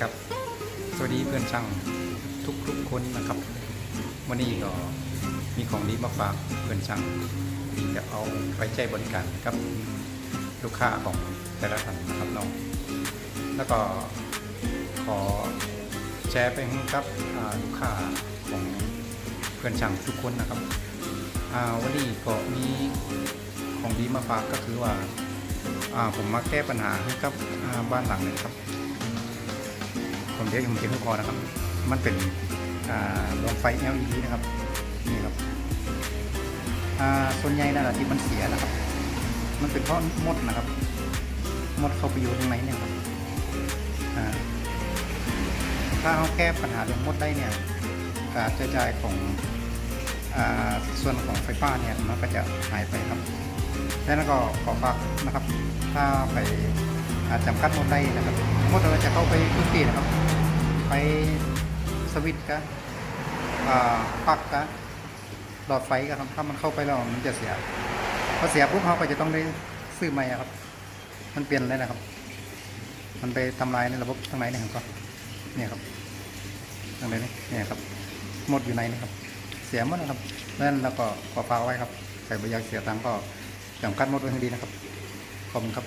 ครับ สวัสดีเพื่อนช่างทุกทุกๆคนนะครับ วันนี้ก็มีของดีมาฝากเพื่อนช่างที่จะเอาไปใจบริการครับลูกค้าของแต่ละท่านนะครับน้องแล้วก็ขอแชร์ไปให้กับลูกค้าของเพื่อนช่างทุกคนนะครับวันนี้ก็มีของดีมาฝากก็คือว่าผมมาแก้ปัญหาให้กับบ้านหลังนึงครับ ผมเรียกผมเรียกทุกคนนะครับ มันเป็นอ่าดวงไฟ LED นะครับนี่ครับส่วนใหญ่นั่นแหละที่มันเสียนะครับ มันเป็นเพราะมดนะครับ มดเข้าไปอยู่ข้างในเนี่ยครับถ้าเราแก้ปัญหาเรื่องมดได้เนี่ย การใช้จ่ายของอส่วนของไฟฟ้าเนี่ยมันก็จะหายไปครับ แล้วก็ขอฝากนะครับ ถ้าไป จำกัดมดได้นะครับมดเราจะเข้าไปพื้นที่นะครับ ไปสวิตช์กันอ่าปลักกันหลอดไฟกันครับถ้ามันเข้าไปแล้วมันจะเสียพอเสียปุ๊บเขาก็จะต้องได้ซื้อใหม่ครับ มันเปลี่ยนเลยนะครับ มันไปทำลายในระบบข้างในนี่ครับเนี่ยครับข้างในนี่เนี่ยครับ หมดอยู่ในนี่ครับ เสียหมดนะครับนั่นแล้วก็ขอฝากไว้ครับใครไม่อยากเสียตังก็จำกัดหมดไว้ให้ดีนะครับขอบคุณครับ